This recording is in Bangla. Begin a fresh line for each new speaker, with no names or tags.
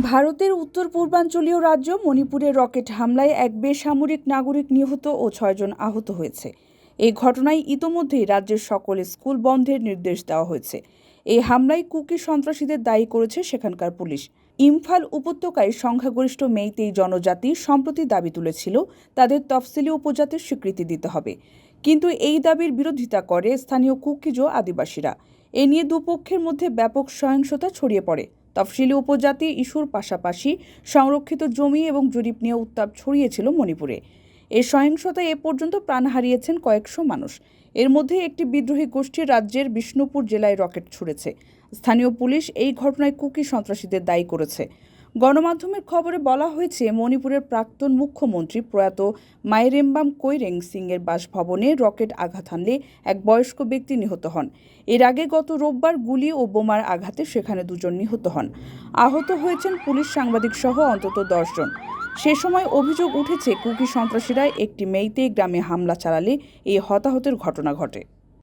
ভারতের উত্তর পূর্বাঞ্চলীয় রাজ্য মণিপুরে রকেট হামলায় এক বেসামরিক নাগরিক নিহত ও ছয়জন আহত হয়েছে। এই ঘটনায় ইতোমধ্যেই রাজ্যের সকল স্কুল বন্ধের নির্দেশ দেওয়া হয়েছে। এই হামলায় কুকি সন্ত্রাসীদের দায়ী করেছে সেখানকার পুলিশ। ইম্ফাল উপত্যকায় সংখ্যাগরিষ্ঠ মেইতেই জনজাতি সম্প্রতি দাবি তুলেছিল, তাদের তফসিলি উপজাতির স্বীকৃতি দিতে হবে। কিন্তু এই দাবির বিরোধিতা করে স্থানীয় কুকিজো আদিবাসীরা। এ নিয়ে দুপক্ষের মধ্যে ব্যাপক সহিংসতা ছড়িয়ে পড়ে। তফসিলি উপজাতি ইস্যুর পাশাপাশি সংরক্ষিত জমি এবং জরিপ নিয়ে উত্তাপ ছড়িয়েছিল মণিপুরে। এ সহিংসতায় এ পর্যন্ত প্রাণ হারিয়েছেন কয়েকশো মানুষ। এর মধ্যে একটি বিদ্রোহী গোষ্ঠী রাজ্যের বিষ্ণুপুর জেলায় রকেট ছুড়েছে। স্থানীয় পুলিশ এই ঘটনায় কুকি সন্ত্রাসীদের দায়ী করেছে। গণমাধ্যমের খবরে বলা হয়েছে, মণিপুরের প্রাক্তন মুখ্যমন্ত্রী প্রয়াত মাইরেম্বাম কৈরেং সিংয়ের বাসভবনে রকেট আঘাত হানলে এক বয়স্ক ব্যক্তি নিহত হন। এর আগে গত রোববার গুলি ও বোমার আঘাতে সেখানে দুজন নিহত হন। আহত হয়েছেন পুলিশ সাংবাদিক সহ অন্তত দশজন সে সময় অভিযোগ উঠেছে, কুকি সন্ত্রাসীরা একটি মেইতেই গ্রামে হামলা চালালে এই হতাহতের ঘটনা ঘটে।